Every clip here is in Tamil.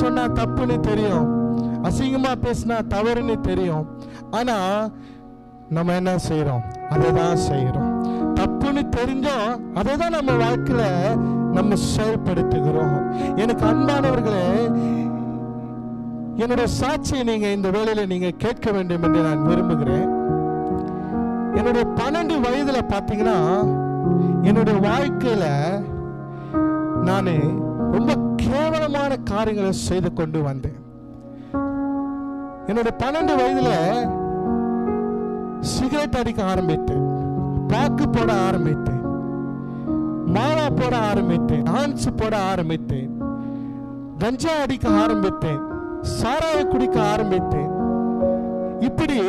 சொன்னா தப்புன்னு தெரியும். அசிங்கமா பேசினா தவறுன்னு தெரியும். ஆனா நம்ம என்ன செய்யறோம் அதை தான் செய்கிறோம் தப்புன்னு தெரிஞ்சோம் அதை தான் நம்ம வாழ்க்கையில நம்ம செயல்படுத்துகிறோம். எனக்கு அன்பானவர்களே என்னுடைய சாட்சியை நீங்க இந்த வேலையில நீங்க கேட்க வேண்டும் என்று நான் விரும்புகிறேன். என்னுடைய பன்னெண்டு வயதுல பாத்தீங்கன்னா என்னுடைய வாழ்க்கையில நான் ரொம்ப கேவலமான காரியங்களை செய்து கொண்டு வந்தேன். என்னுடைய பன்னெண்டு வயதுல சிகரெட் அடிக்க ஆரம்பித்தேன். பாக்கு போட ஆரம்பித்தேன். மாலா போட ஆரம்பித்தேன். டான்ஸ் போட ஆரம்பித்தேன். கஞ்சா அடிக்க ஆரம்பித்தேன். சாராய குடிக்க ஆரம்பித்தேன். இப்படி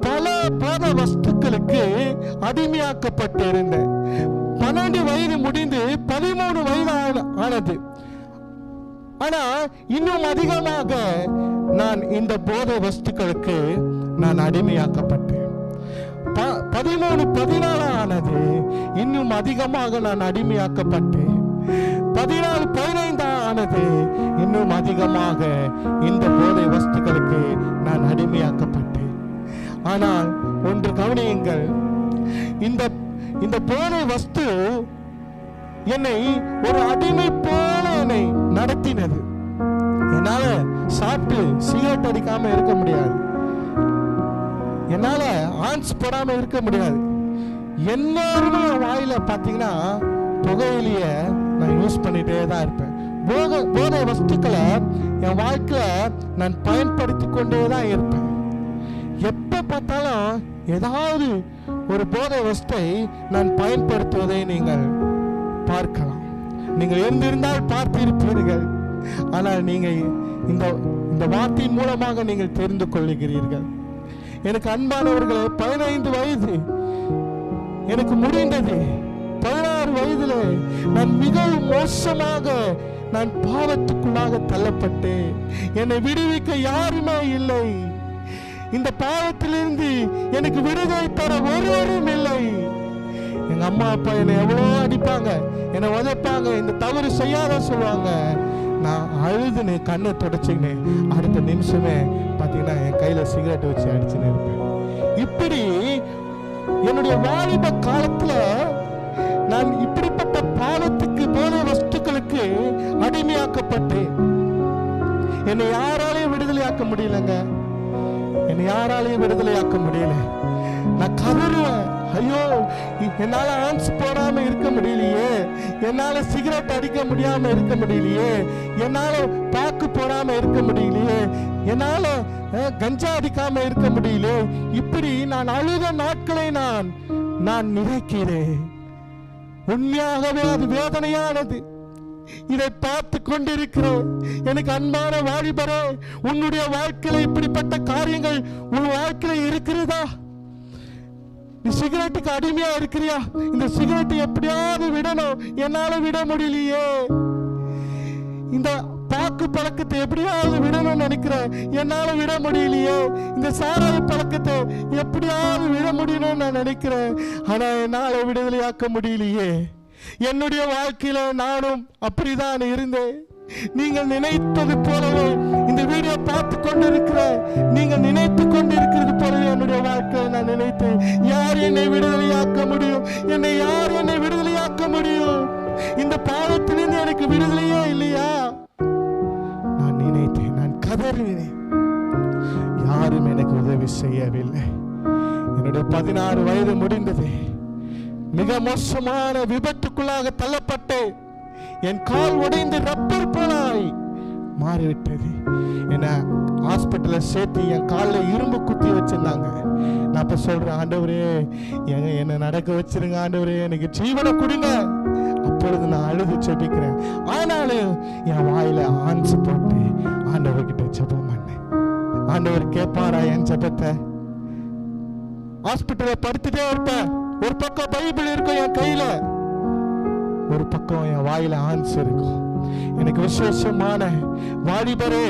பல பாத வஸ்துக்களுக்கு அடிமையாக்கப்பட்டு இருந்தேன் பன்னெண்டு வயது முடிந்து பதிமூணு வயது ஆன- ஆனது ஆனா இன்னும் அதிகமாக நான் இந்த போதை வஸ்துக்களுக்கு நான் அடிமையாக்கப்பட்டேன். பதிமூணு பதினாலு ஆனது இன்னும் அதிகமாக நான் அடிமையாக்கப்பட்டேன். பதினாலு பதினைந்து ஆனது இன்னும் அதிகமாக இந்த போதை வஸ்துக்களுக்கு நான் அடிமையாக்கப்பட்டேன். ஆனால் ஒன்று கவனியுங்கள். இந்த இந்த போதை வஸ்து என்னை ஒரு அடிமை போல் என்னை நடத்தினது. என்னால சாப்பிட்டு சிகரெட் அடிக்காம இருக்க முடியாது. என்னால ஆன்ஸ் போடாம இருக்க முடியாது. எல்லாருமே வாயில பாத்தீங்கன்னா புகையிலைய நான் யூஸ் பண்ணிட்டே தான் இருப்பேன். போக போதை வஸ்துக்களை என் வாழ்க்கையில நான் பயன்படுத்தி கொண்டே தான் இருப்பேன். எப்ப பார்த்தாலும் ஏதாவது ஒரு போதை வஸ்தை நான் பயன்படுத்துவதை நீங்கள் பார்க்கலாம். நீங்கள் இருந்திருந்தால் பார்த்திருப்பீர்கள். ஆனால் நீங்கள் இந்த இந்த வார்த்தையின் மூலமாக நீங்கள் தெரிந்து கொள்ளுகிறீர்கள். எனக்கு அன்பானவர்களே பதினைந்து வயது எனக்கு முடிந்தது. பதினாறு வயதில் நான் மிகவும் மோசமாக நான் பாவத்துக்குள்ளாக தள்ளப்பட்டேன். என்னை விடுவிக்க யாருமே இல்லை. இந்த பாவத்திலிருந்து எனக்கு விடுதலை தர ஒருவரும் இல்லை. எங்க அம்மா அப்பா என்னை எவ்வளோ அடிப்பாங்க என்னை உதைப்பாங்க இந்த தவறு செய்யாத சொல்லுவாங்க. நான் அழுதுன்னு கண்ணை தொடச்சிக்கின்னு அடுத்த நிமிஷமே பார்த்தீங்கன்னா என் கையில சிகரெட் வச்சு அடிச்சுன்னு இருப்பேன். இப்படி என்னுடைய வாலிப காலத்துல நான் இப்படிப்பட்ட பாவத்துக்கு போதை வஸ்துக்களுக்கு அடிமையாக்கப்பட்டேன். என்னை யாராலையும் விடுதலையாக்க முடியலங்க. என்னை யாராலையும் விடுதலையாக்க முடியல. நான் கதறுவேன். ஐயோ என்னால ஆன்ஸ் போடாம இருக்க முடியலையே. என்னால சிகரெட் அடிக்க முடியாம இருக்க முடியலையே. என்னால பாக்கு போடாம இருக்க முடியலையே. என்னால கஞ்சா அடிக்காம இருக்க முடியல இப்படி நான் அழுத நாட்களை நான் நான் நினைக்கிறேன். உண்மையாகவே அது வேதனையானது. இதை பார்த்து கொண்டிருக்கிறேன். எனக்கு அன்பான வாலிபரே உன்னுடைய வாழ்க்கையில இப்படிப்பட்ட காரியங்கள் உன் வாழ்க்கையில இருக்கிறதா? நீ சிகரெட்டுக்கு அடிமையா இருக்கிறியா? இந்த சிகரெட் எப்படியாவது விடணும். என்னால விட முடியலையே. இந்த பாக்கு பழக்கத்தை எப்படியாவது விடணும்னு நினைக்கிறேன். என்னால விட முடியலையே. இந்த சாராய பழக்கத்தை எப்படியாவது விட முடியணும்னு நான் நினைக்கிறேன். ஆனா என்னால விடுதலையாக்க முடியலையே. என்னுடைய வாழ்க்கையில நானும் அப்படிதான் இருந்தேன். நீங்கள் நினைத்தது போல வீடியோ பார்த்து கொண்டிருக்கிற நீங்க நினைத்து கொண்டிருக்கிறது போலவே என்னுடைய வாழ்க்கையை நான் நினைத்தேன். யார் என்னை விடுதலையாக்க முடியும்? என்னை யார் என்னை விடுதலையாக்க முடியும்? இந்த பாவத்திலிருந்து எனக்கு விடுதலையே இல்லையா? நான் நினைத்தேன் நான் கதறினேன். யாரும் எனக்கு உதவி செய்யவில்லை. என்னுடைய பதினாறு வயது முடிந்தது. மிக மோசமான விபத்துக்குள்ளாக தள்ளப்பட்டு என் கால் உடைந்து ரப்பர் போல மாறிவிட்டது. என்ன ஹாஸ்பிட்டலில் சேர்த்து என் காலில் இரும்பு குத்தி வச்சிருந்தாங்க. நான் இப்போ சொல்கிறேன் ஆண்டவரே எங்க என்னை நடக்க வச்சிருங்க ஆண்டவரே எனக்கு ஜீவனை கொடுங்க. அப்பொழுது நான் அழுது செபிக்கிறேன் ஆனாலும் என் வாயில ஆன்ஸ் போட்டு ஆண்டவர்கிட்ட ஜெபம் பண்ணேன். ஆண்டவர் கேட்பாரா என் ஜெபத்தை? ஹாஸ்பிட்டல்ல படுத்துட்டே இருப்பேன். ஒரு பக்கம் பைபிள் இருக்கும் என் கையில ஒரு பக்கம் என் வாயில ஆன்ஸ் இருக்கும். எனக்கு விசேஷமான வாலிபரே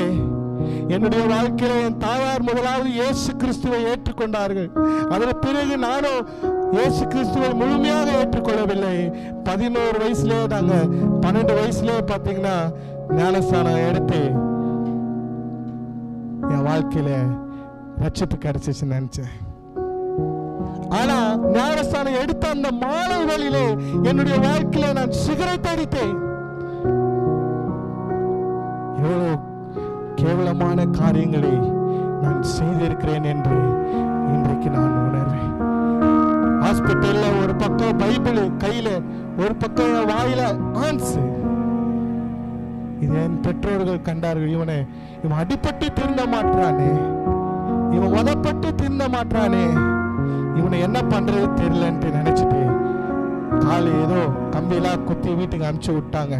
என்னுடைய வாழ்க்கையில என் தாயார் முதலாவது இயேசு கிறிஸ்துவை ஏற்றுக்கொண்டார்கள். அதன் பிறகு நானும் இயேசு கிறிஸ்துவை முழுமையாக ஏற்றுக்கொள்ளவில்லை. பதினோரு வயசுலயே நாங்க பன்னெண்டு வயசுலயே பாத்தீங்கன்னா ஞானஸ்தானம் எடுத்து வாழ்க்கையில ரட்சிப்பு கிடைச்சிச்சுன்னு நினைச்சேன். ஆனா ஞானஸ்தானம் எடுத்த அந்த மாலை வேளையிலே என்னுடைய வாழ்க்கையில நான் சிகரை அடித்தேன். எவ்வளவு கேவலமான காரியங்களை நான் செய்திருக்கிறேன் என்று இன்றைக்கு நான் உணர்வேன். ஹாஸ்பிட்டல்ல ஒரு பக்கம் பைபிள் கையில ஒரு பக்கம் வாயில ஆன்ஸ். இது என் பெற்றோர்கள் கண்டார்கள் இவனை இவன் அடிப்பட்டு திருந்த மாட்டானே. இவன் உதப்பட்டு திருந்த மாட்டானே. இவனை என்ன பண்றது தெரியலன்ட்டு நினைச்சிட்டு காலை ஏதோ கம்பியெல்லாம் குத்தி வீட்டுக்கு அனுப்பிச்சு விட்டாங்க.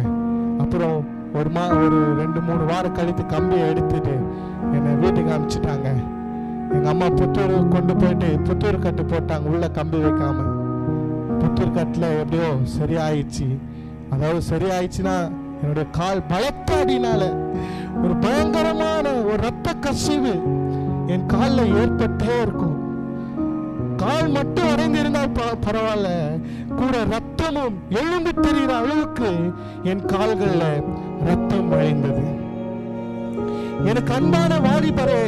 அப்புறம் ஒரு மா ஒரு ரெண்டு மூணு வாரம் கழித்து கம்பியை எடுத்துட்டு என்னை வீட்டுக்கு அனுப்பிச்சிட்டாங்க. எங்க அம்மா புத்தூர் கொண்டு போயிட்டு புத்தூர் கட்டு போட்டாங்க உள்ள கம்பி வைக்காம. புத்தூர் கட்டில் எப்படியோ சரியாயிடுச்சு. அதாவது சரியாயிடுச்சுன்னா என்னுடைய கால் பலத்த அடினால ஒரு பயங்கரமான ஒரு ரத்த கசிவு என் காலில் ஏற்பட்டே இருக்கும். கால் மட்டும் அடைந்திருந்தால் ப- பரவாயில்ல. கூட ரத்தமும் எழும்பி தெரிகிற அளவுக்கு என் கால்கள்ல ரத்தம் வழிந்தது. எனக்கு அன்பான வாலிபரே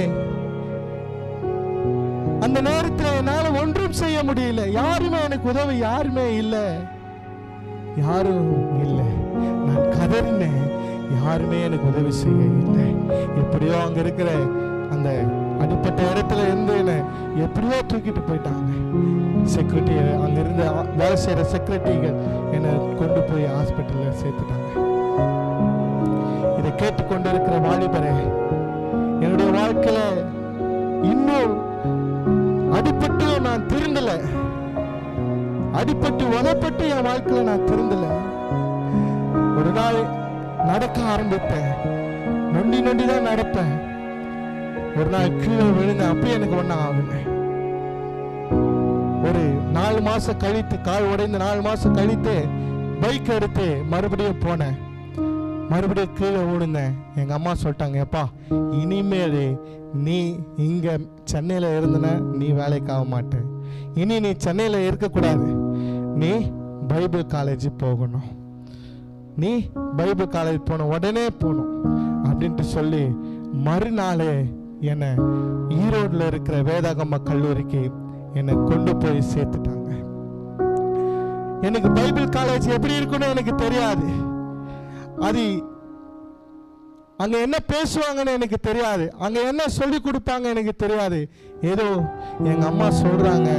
அந்த நேரத்தில் என்னால் ஒன்றும் செய்ய முடியல. யாருமே எனக்கு உதவி யாருமே இல்லை. யாரும் இல்லை. நான் கதறினேன். யாருமே எனக்கு உதவி செய்ய இல்லை. எப்படியோ அங்கே இருக்கிற அந்த அடிப்பட்ட இடத்துல இருந்து என்னை எப்படியோ தூக்கிட்டு போயிட்டாங்க. செக்யூரிட்டி அங்க இருந்த வேலை செய்யற செக்யூரிட்டிகள் என்னை கொண்டு போய் ஹாஸ்பிட்டல்ல சேர்த்துட்டாங்க. இதை கேட்டுக்கொண்டு இருக்கிற வாலிபரே என்னுடைய வாழ்க்கையில இன்னும் அடிப்பட்டு நான் திருந்தல. அடிபட்டு உதப்பட்டு என் வாழ்க்கையில நான் திருந்தல. ஒரு நாள் நடக்க ஆரம்பிப்பேன். நொண்டி நொண்டி தான் நடப்பேன். ஒரு நாள் கீழே விழுந்தேன் அப்பயும் எனக்கு ஒன்றும் ஆகல நாலு மாசம் கழித்து கால் உடைந்து நாலு மாசம் கழித்து பைக் எடுத்து மறுபடியும் போனேன். மறுபடியும் கீழே விழுந்தேன் எங்க அம்மா சொல்லிட்டாங்க எப்பா இனிமேல் நீ இங்க சென்னையில இருந்தன நீ வேலைக்கு ஆக மாட்டேன். இனி நீ சென்னையில இருக்கக்கூடாது. நீ பைபிள் காலேஜ் போகணும். நீ பைபிள் காலேஜ் போகணும் உடனே போகணும். அப்படின்ட்டு சொல்லி மறுநாளே என்னை ஈரோடில் இருக்கிற வேதாகம்ம கல்லூரிக்கு என்னை கொண்டு போய் சேர்த்துட்டாங்க. எனக்கு பைபிள் காலேஜ் எப்படி இருக்குன்னு எனக்கு தெரியாது. அது அங்க என்ன பேசுவாங்கன்னு எனக்கு தெரியாது. அங்க என்ன சொல்லி கொடுப்பாங்க எனக்கு தெரியாது. ஏதோ எங்க அம்மா சொல்றாங்க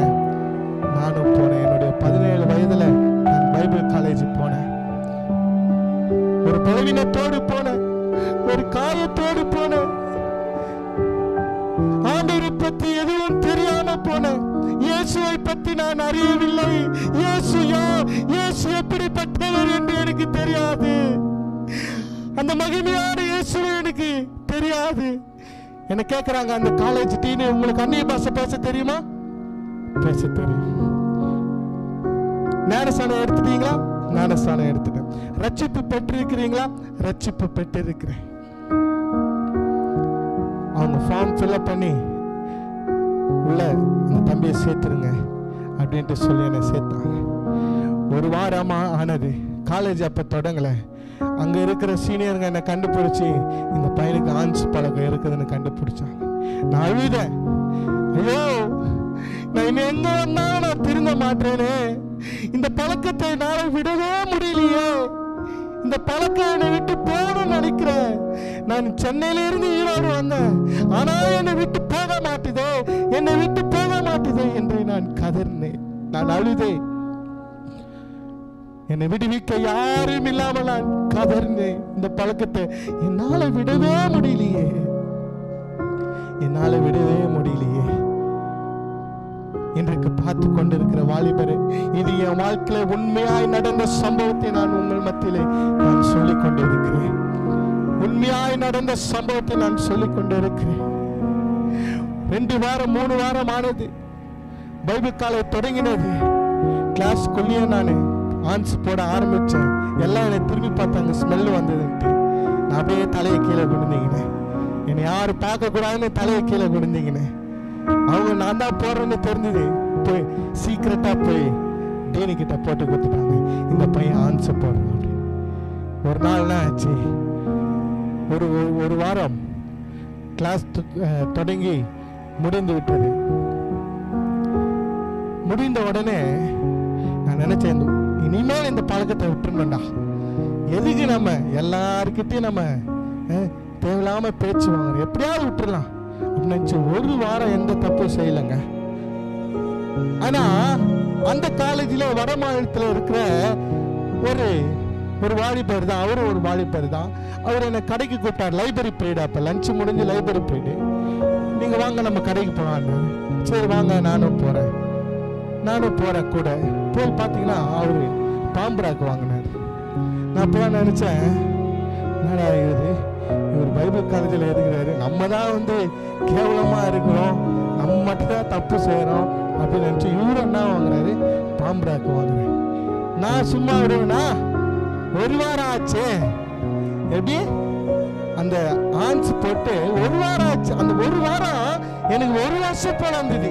நானும் போனேன். என்னுடைய பதினேழு வயதுல நான் பைபிள் காலேஜ் போனேன். ஒரு பலவீனத்தோடு போனேன். ஒரு காயத்தோடு போனேன். ஆண்டவரை பத்தி எதுவும் தெரியாம போனேன். இயேசுவை பற்றி நான் அறியவில்லை. இயேசு யார் இயேசு எப்படிப்பட்டவர் என்று எனக்கு தெரியாது. அந்த மகிமையான இயேசுவை எனக்கு தெரியாது. என்ன கேட்குறாங்க அந்த காலேஜ் டீனு உங்களுக்கு அந்நிய பாஷை பேச தெரியுமா? பேச தெரியும். ஞானஸ்தானம் எடுத்துட்டீங்களா? ஞானஸ்தானம் எடுத்துட்டேன். ரட்சிப்பு பெற்றிருக்கிறீங்களா? ரட்சிப்பு பெற்றிருக்கிறேன். அவங்க ஃபார்ம் ஃபில்அப் பண்ணி உள்ள அந்த தம்பியை சேர்த்துருங்க அப்படின்ட்டு சொல்லி என்னை சேர்த்தாங்க. ஒரு வாரமாக ஆனது. காலேஜ் அப்போ தொடங்கலை. அங்கே இருக்கிற சீனியருங்க என்னை கண்டுபிடிச்சி இந்த பையனுக்கு ஆன்ஸ் பழக்கம் இருக்குதுன்னு கண்டுபிடிச்சாங்க. நான் அழுதேன். ஐயோ நான் இன்னும் எங்கே வந்தாலும் நான் திருந்த மாட்டேனே. இந்த பழக்கத்தை என்னால விடவே முடியலையே. இந்த பழக்கம் என்னை விட்டு போகணும்னு நினைக்கிறேன். நான் சென்னையிலிருந்து ஈரோடு வந்தேன். ஆனால் என்னை விட்டு போக மாட்டுதே என்னை விட்டு போக மாட்டுதே என்று நான் கதறினேன். நான் அழுதேன். என்னை விடுவிக்க யாரும் இல்லாமல் நான் கதறினேன். இந்த பழக்கத்தை என்னால விடவே முடியலையே. என்னால விடவே முடியலையே. இன்றைக்கு பார்த்து கொண்டிருக்கிற வாலிபரே இது என் வாழ்க்கையில உண்மையாய் நடந்த சம்பவத்தை நான் உங்கள் மத்தியிலே நான் சொல்லிக் கொண்டிருக்கிறேன். உண்மையாய் நடந்த சம்பவத்தை நான் சொல்லிக் கொண்டிருக்கிறேன் ரெண்டு வாரம் மூணு வாரம் ஆனது. பைபிள் காலை தொடங்கினது. கிளாஸ் கொல்லியே நான் ஆன்ஸ் போட ஆரம்பித்தேன் எல்லாம் என்னை திரும்பி பார்த்தாங்க ஸ்மெல் வந்ததுன்ட்டு நான் அப்படியே தலையை கீழே குடிந்தீங்கண்ணே என்னை யாரும் பார்க்கக்கூடாதுன்னு தலையை கீழே குடிந்தீங்கண்ணே அவங்க நான் தான் போடுறேன்னு தெரிஞ்சது. போய் சீக்கிரட்டாக போய் டீனு கிட்ட போட்டு கொடுத்துட்டாங்க. இந்த பையன் ஆன்சர் போடுறான் ஒரு நாள் என்ன ஆச்சு. ஒரு ஒரு- ஒரு வாரம் கிளாஸ் தொடங்கி முடிந்து விட்டது. முடிந்த உடனே நான் நினைச்சேன் இந்த- இனிமேல் இந்த பழக்கத்தை விட்டுருணும்டா எதுக்கு நம்ம எல்லாருக்கிட்டையும் நம்ம தேவையில்லாம பேச்சு வாங்குறோம் எப்படியாவது விட்டுறலாம். அப்படின்னு நினைச்சு ஒரு வாரம் எந்த தப்பும் செய்யலைங்க. ஆனா அந்த காலேஜில் வட மாநிலத்தில் இருக்கிற ஒரு ஒரு வாலிபர் தான் அவரும் ஒரு வாலிபர் தான். அவர் என்னை கடைக்கு கூப்பிட்டார் லைப்ரரி பீரியட் அப்போ லஞ்ச் முடிஞ்சு லைப்ரரி பீரியடு நீங்கள் வாங்க நம்ம கடைக்கு போகலான்னு சரி வாங்க நானும் போகிறேன் நானும் போகிறேன் கூட. போய் பார்த்தீங்கன்னா அவர் பாம்பராக்கு வாங்கினார். நான் அப்போ நினச்சேன். என்னடா இது? இவர் பைபிள் காலேஜில் இருக்கிறாரு நம்ம தான் வந்து கேவலமாக இருக்கிறோம். நம்ம மட்டும் தான் தப்பு செய்கிறோம் அப்படின்னு நினச்சி இவரு என்ன வாங்குறாரு? பாம்பராக்கு வாங்குறேன் நான் சும்மா விடுவேனா? ஒரு வாரம் ஆச்சு எப்படி? அந்த ஆன்ஸ் போட்டு ஒரு வாரம் ஆச்சு அந்த ஒரு வாரம் எனக்கு ஒரு வருஷம் போல இருந்தது.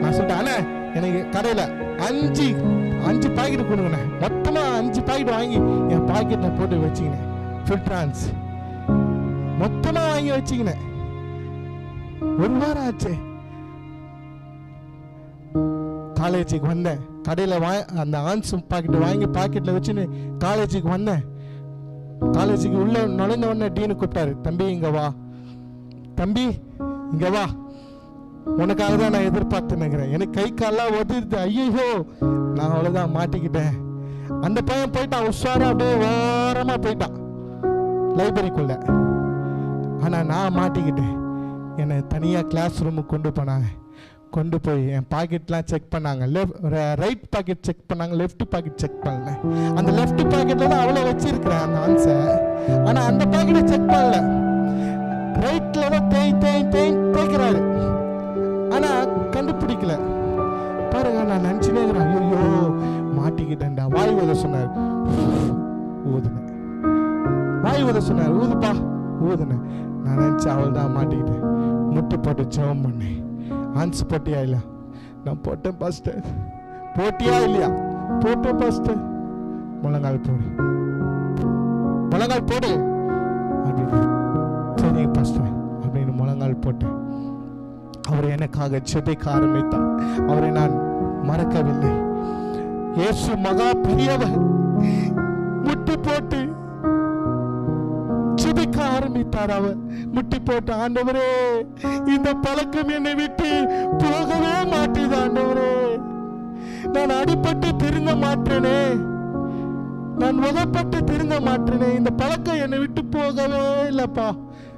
நான் சொல்லிட்டேன் அண்ணே எனக்கு கடையில் அஞ்சு அஞ்சு பாக்கெட் கொடுங்கண்ணே. மொத்தமாக அஞ்சு பாக்கெட் வாங்கி என் பாக்கெட்டை போட்டு வச்சுக்கினேன். ஃபில்ட்ரான்ஸ் மொத்தமாக வாங்கி வச்சுக்கினேன். ஒரு வாரம் ஆச்சு. காலேஜுக்கு வந்தேன். கடையில் வா அந்த ஆன்ஸ் பாக்கெட் வாங்கி பாக்கெட்டில் வச்சுன்னு காலேஜுக்கு வந்தேன். காலேஜுக்கு உள்ள நுழைந்த உடனே டீனு கூப்பிட்டாரு தம்பி இங்கே வா. தம்பி இங்கே வா. உனக்காக தான் நான் எதிர்பார்த்து நினைக்கிறேன் எனக்கு கை காலெலாம் ஒதுருது ஐயோ நான் அவ்வளோதான் மாட்டிக்கிட்டேன். அந்த பையன் போயிட்டான் உஷாரா அப்படியே வாரமாக போயிட்டான் லைப்ரரிக்குள்ளே ஆனால் நான் மாட்டிக்கிட்டேன். என்னை தனியாக கிளாஸ் ரூமுக்கு கொண்டு போனாங்க. கொண்டு போய் என் பாக்கெட்லாம் செக் பண்ணாங்க. லெஃப்ட் ரைட் பாக்கெட் செக் பண்ணாங்க. லெஃப்ட் பாக்கெட் செக் பண்ணல. அந்த லெஃப்ட் பாக்கெட்ல தான் அவ்வளோ வச்சிருக்கிறேன் அந்த ஆன்சர் ஆனால் அந்த பாக்கெட்டை செக் பண்ணல. ரைட்ல தான் தேய் தேய் தேய் தேய்க்கிறாரு. ஆனால் கண்டுபிடிக்கல. பாருங்க நான் நினச்சினே இருக்கிறேன். ஐயோ மாட்டிக்கிட்டேன்டா. வாய் ஊத சொன்னார். ஊதுனேன் வாய் ஊத சொன்னார். ஊதுப்பா. ஊதுனேன் நான் நினச்சேன் அவள் தான் மாட்டிக்கிட்டேன். முட்டு போட்டு ஜெபம் பண்ணேன். ஆன்சர் போட்டியா இல்ல நான் போட்டேன் பாஸ்டர் போட்டியா இல்லையா? போட்டேன் பாஸ்டர் முழங்கால் போடு. முழங்கால் போடு. அப்படின்னு சரி ஃபஸ்ட்டு அப்படின்னு முழங்கால் போட்டேன் அவர் எனக்காக ஜெபிக்க ஆரம்பித்தார் அவரை நான் மறக்கவில்லை. இயேசு மகா பெரியவர். ஜெபிக்க ஆரம்பித்தார் அவர். முட்டி போட்டு ஆண்டவரே இந்த பழக்கம் என்னை விட்டு போகவே மாட்டேது ஆண்டவரே. நான் அடிபட்டு திருந்த மாட்டேனே. நான் உதப்பட்டு திருந்த மாட்டேனே. இந்த பழக்கம் என்னை விட்டு போகவே இல்லப்பா.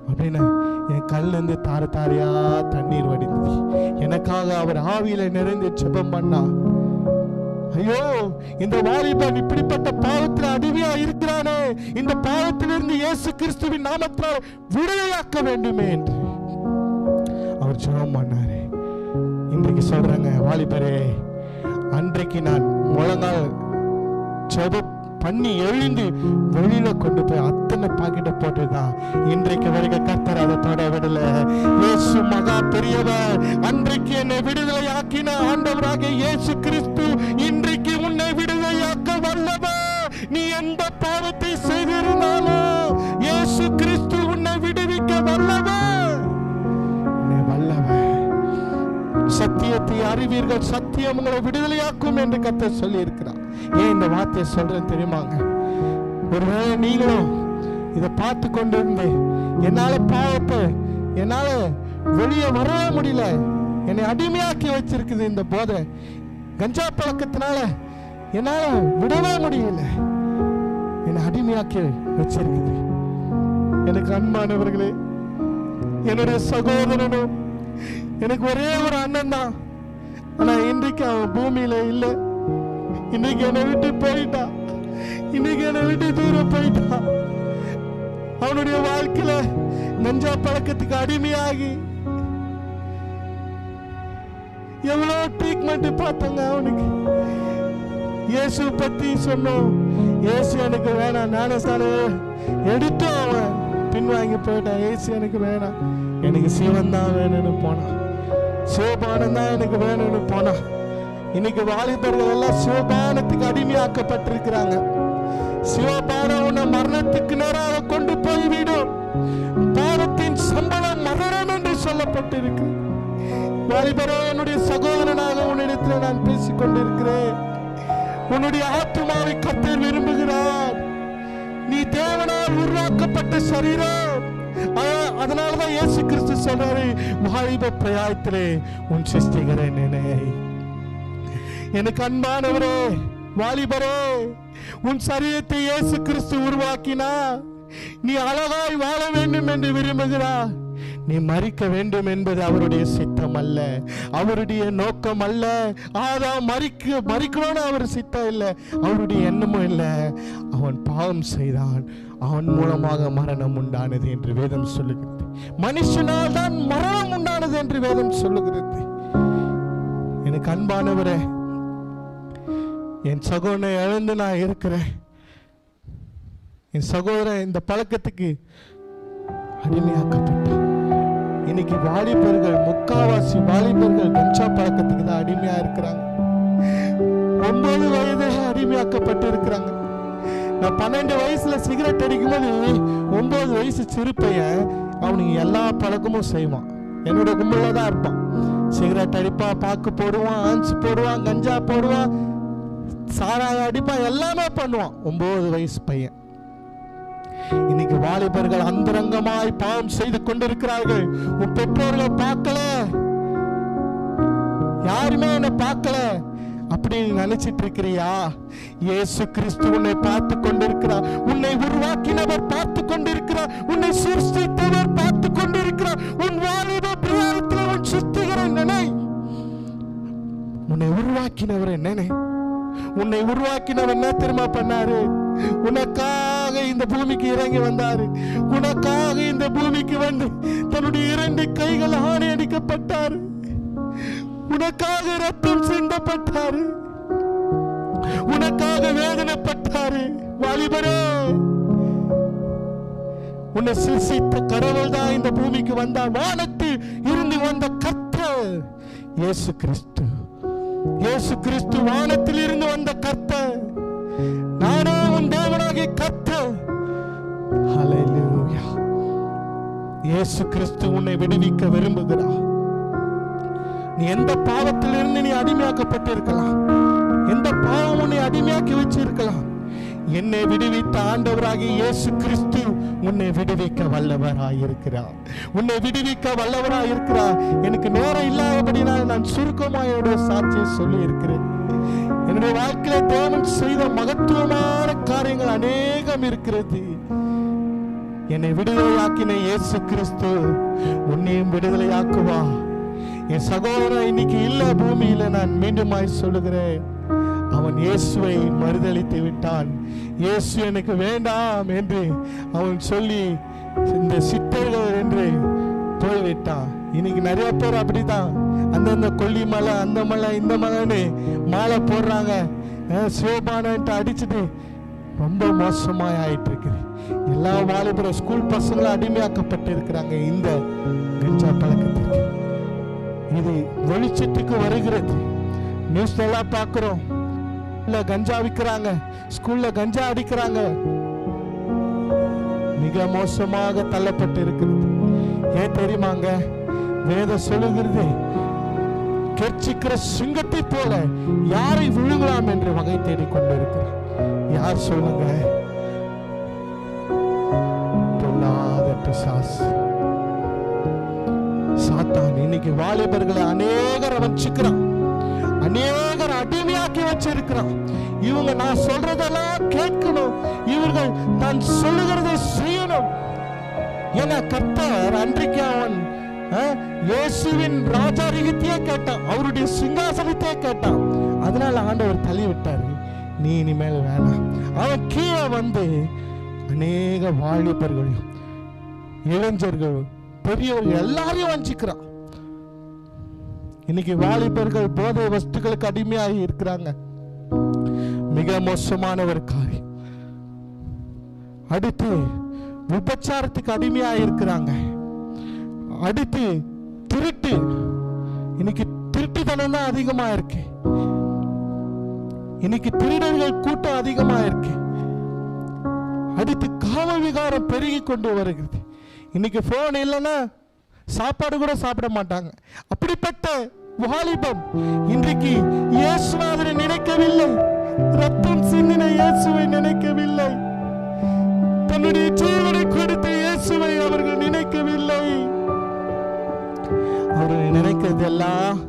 அப்படின்னு என் கல்ல இருந்து தார தாரையா தண்ணீர் வடிந்தது. எனக்காக அவர் ஆவியில நிறைந்து ஜெபம் பண்ணா ஐயோ இந்த வாலிபன் இப்படிப்பட்ட பாவத்தில் அடிமையா இருக்கிறானே. இந்த பாவத்திலிருந்து இயேசு கிறிஸ்துவின் நாமத்தால் விடுதலையாக்க வேண்டுமே என்று. அவர் ஜெபம் பண்ணாரு. இன்றைக்கு சொல்றாங்க வாலிபரே அன்றைக்கு நான் முழங்கால் ஜெபம் பண்ணி எழுந்து வெளியில கொண்டு போய் அத்தனை பாக்கெட்டை போட்டுதான் இன்றைக்கு வரைக்கும் கர்த்தர் அதை தொட விடல. இயேசு மகா பெரியவர் அன்றைக்கு என்னை விடுதலை ஆக்கின ஆண்டவராக இயேசு கிறிஸ்து இன்றைக்கு உன்னை விடுதலையாக்க வல்லவர் நீ எந்த பாவத்தை செய்திருந்தாலும் இயேசு கிறிஸ்து உன்னை விடுவிக்க வல்லவர் வல்லவர் சத்தியத்தை அறிவீர்கள். சத்தியம் உங்களை விடுதலையாக்கும் என்று கத்த சொல்லி இருக்கிறார் ஏன் இந்த வார்த்தையை சொல்றேன் தெரியுமாங்க ஒருவேளை நீங்களும் இதை பார்த்து கொண்டு இருந்து என்னால பாவத்தை என்னால வெளியே வரவே முடியல. என்னை அடிமையாக்கி வச்சிருக்குது இந்த போதை. கஞ்சா பழக்கத்தினால என்னால விடவே முடியல. என்னை அடிமையாக்கி வச்சிருக்குது. எனக்கு அன்பானவர்களே என்னுடைய சகோதரனும் எனக்கு ஒரே ஒரு அண்ணன் தான். ஆனா இன்றைக்கு அவன் பூமியில இல்லை. இன்னைக்கு என்னை விட்டு போயிட்டான் இன்னைக்கு என்னை விட்டு தூரம் போயிட்டான் அவனுடைய வாழ்க்கையில நஞ்சா பழக்கத்துக்கு அடிமையாகி எவ்வளவு ட்ரீட்மெண்ட் பார்த்தாங்க அவனுக்கு. இயேசு பத்தி சொன்னோம். இயேசு எனக்கு வேணாம் நானே ஞானஸ்தான எடுத்தோம் அவன். பின்வாங்கி போயிட்டான். இயேசு எனக்கு வேணாம். எனக்கு சிவன் தான் வேணும்னு போனான். சிவபானம் தான் எனக்கு வேணும்னு போனான். இன்னைக்கு வாலிபர்கள் எல்லாம் சிவபானத்துக்கு அடிமையாக்கப்பட்டிருக்கிறாங்க. சிவபானம் உன்னை மரணத்துக்கு நேராக கொண்டு போய்விடும். பாவத்தின் சம்பளம் மரணம் என்று சொல்லப்பட்டிருக்கு. வாலிபரோ என்னுடைய சகோதரனாக உன்னிடத்தில் நான் பேசிக் கொண்டிருக்கிறேன் உன்னுடைய ஆத்மாவை கத்தர் விரும்புகிறார். நீ தேவனால் உருவாக்கப்பட்ட சரீரம். ஆ- அதனாலதான் இயேசு கிறிஸ்து சொல்றாரு வாலிப பிரயாயத்திலே உன் சிஸ்டிகரை நினை. எனக்கு அன்பானவரே வாலிபரே உன் சரீரத்தை இயேசு கிறிஸ்து உருவாக்கினா நீ அழகாய் வாழ வேண்டும் என்று விரும்புகிறார். நீ மறிக்க வேண்டும் என்பது அவருடைய சித்தம் அல்ல அவருடைய நோக்கம் அல்ல. ஆதா மறிக்க மறிக்கணும்னு அவர் சித்தம் இல்லை அவருடைய எண்ணமும் இல்லை. அவன் பாவம் செய்தான் அவன் மூலமாக மரணம் உண்டானது என்று வேதம் சொல்லுகிறது. மனுஷனால் தான் மரணம் உண்டானது என்று வேதம் சொல்லுகிறது. எனக்கு அன்பானவரே என் சகோதரனை இழந்து நான் இருக்கிறேன். என் சகோதரன் இந்த பழக்கத்துக்கு அடிமையாக்கப்பட்டான். இன்னைக்கு வாலிபர்கள் முக்காவாசி வாலிபர்கள் கஞ்சா பழக்கத்துக்கு தான் அடிமையா இருக்கிறாங்க. ஒன்பது வயது அடிமையாக்கப்பட்டு இருக்கிறாங்க நான் பன்னெண்டு வயசுல சிகரெட் அடிக்கும்போது ஒன்பது வயசு சிறு பையன் அவனுக்கு எல்லா பழக்கமும் செய்வான். என்னோட கும்பலாக தான் இருப்பான். சிகரெட் அடிப்பான் பாக்கு போடுவான் ஆன்ஸ் போடுவான் கஞ்சா போடுவான் சாராய அடிப்பான் எல்லாமே பண்ணுவான். ஒன்பது வயசு பையன். இன்னைக்கு வாலிபர்கள் அந்தரங்கமாய் பாவம் செய்து கொண்டிருக்கிறார்கள். உன் பெற்றோர்கள் பார்க்கல. யாருமே என்ன பார்க்கல. அப்படின்னு நினைச்சிட்டு இருக்கிறியா? இயேசு கிறிஸ்து உன்னை பார்த்து கொண்டிருக்கிறார். உன்னை உருவாக்கினவர் பார்த்து கொண்டிருக்கிறார். உன்னை சிருஷ்டித்தவர் பார்த்து கொண்டிருக்கிறார். உன் வாலிப பிரியாயத்தில் உன் சுத்துகிறேன் நினை. உன்னை உருவாக்கினவர் என்னனே உன்னை உருவாக்கினவர் என்ன தெரியுமா பண்ணாரு? உனக்காக இந்த பூமிக்கு இறங்கி வந்தாரு. உனக்காக இந்த பூமிக்கு வந்து தன்னுடைய இரண்டு கைகள் ஆணை அடிக்கப்பட்டாரு உனக்காக ரத்தம் சிந்தப்பட்டாரு. உனக்காக வேதனைப்பட்டாரு. வாலிபரே உன்னை சிசித்த கடவுள் தான் இந்த பூமிக்கு வந்தார். வானத்தில் இருந்து வந்த கர்த்தர் இயேசு கிறிஸ்து. இயேசு கிறிஸ்து வானத்தில் இருந்து வந்த கர்த்த நானே உன் தேவனாகி கர்த்த இயேசு கிறிஸ்து உன்னை விடுவிக்க விரும்புகிறார் நீ எந்த பாவத்திலிருந்து நீ அடிமையாக்கப்பட்டிருக்கலாம்? எந்த பாவம் உன்னை அடிமையாக்கி வச்சிருக்கலாம்? என்னை விடுவித்த ஆண்டவராகிய இயேசு கிறிஸ்து உன்னை விடுவிக்க வல்லவராயிருக்கிறார். உன்னை விடுவிக்க வல்லவராயிருக்கிறார். எனக்கு நேரம் இல்லாதபடினால் நான் சுருக்கமாக என்னுடைய சாட்சியை சொல்லி இருக்கிறேன் என்னுடைய வாழ்க்கையில தேவன் செய்த மகத்துவமான காரியங்கள் அநேகம் இருக்கிறது. என்னை விடுதலையாக்கின இயேசு கிறிஸ்து உன்னையும் விடுதலையாக்குவா என் சகோதரன் இன்னைக்கு இல்லை பூமியில நான் மீண்டுமாய் சொல்லுகிறேன். அவன் இயேசுவை மறுதளித்து விட்டான். இயேசு எனக்கு வேண்டாம் என்று அவன் சொல்லி இந்த சித்தர்கள் என்று போய்விட்டான் இன்னைக்கு நிறைய பேர் அப்படிதான் அந்தந்த கொல்லி மலை அந்த மலை இந்த மலைன்னு மாலை போடுறாங்க. சிவபானன்ட்டு அடிச்சுட்டு ரொம்ப மோசமாய் ஆயிட்டு இருக்குது எல்லா வாலிபுர ஸ்கூல் பசங்களும் அடிமையாக்கப்பட்டு இருக்கிறாங்க இந்த கஞ்சா பழக்கத்திற்கு. இது வெளிச்சத்துக்கு வருகிறது. நியூஸ் எல்லாம் பார்க்குறோம். இல்ல கஞ்சா விற்கிறாங்க ஸ்கூல்ல கஞ்சா அடிக்கிறாங்க. மிக மோசமாக தள்ளப்பட்டு இருக்கிறது ஏன் தெரியுமாங்க? வேதம் சொல்லுகிறது கெர்ச்சிக்கிற சிங்கத்தை போல யாரை விழுங்கலாம் என்று வகை தேடிக் கொண்டிருக்கிறார் யார் சொல்லுங்க? பொல்லாத பிசாசு. சாத்தான் இன்னைக்கு வாலிபர்களை அநேகரை வச்சுக்கிறான் அநேகர் அடிமையாக்கி வச்சிருக்கிறான் இவங்க நான் சொல்றதெல்லாம் கேட்கணும். இவர்கள் தான் சொல்லுகிறதை செய்யணும். என கர்த்தர் அன்றைக்கு அவன் இயேசுவின் ராஜாரிகத்தையே கேட்டான். அவருடைய சிங்காசனத்தையே கேட்டான். அதனால ஆண்டவர் தள்ளி விட்டாரு நீ இனிமேல் வேணாம். அவன் கீழே வந்து அநேக வாலிபர்களையும் இளைஞர்கள் பெரியவர்கள் எல்லாரையும் வஞ்சிக்கிறான். இன்னைக்கு வாலிபர்கள் போதை வஸ்துக்களுக்கு அடிமையாகி இருக்கிறாங்க. மிக மோசமான ஒரு காரியம் அடுத்து விபச்சாரத்துக்கு அடிமையாக இருக்கிறாங்க. அடுத்து திருட்டு. இன்னைக்கு திருட்டுத்தனம் தான் அதிகமா இருக்கு. இன்னைக்கு திருடர்கள் கூட்டம் அதிகமா இருக்கு. அடுத்து காம விகாரம் பெருகி கொண்டு வருகிறது. இன்னைக்கு ஃபோன் இல்லைன்னா சாப்பாடு கூட சாப்பிட மாட்டாங்க. அப்படிப்பட்ட வாலிபம் இன்றைக்கு இயேசுநாதரை நினைக்கவில்லை. ரத்தம் சிந்தின இயேசுவை நினைக்கவில்லை. தன்னுடைய ஜீவனை கொடுத்த இயேசுவை அவர்கள் நினைக்கவில்லை. அவர்கள் நினைக்கிறதெல்லாம்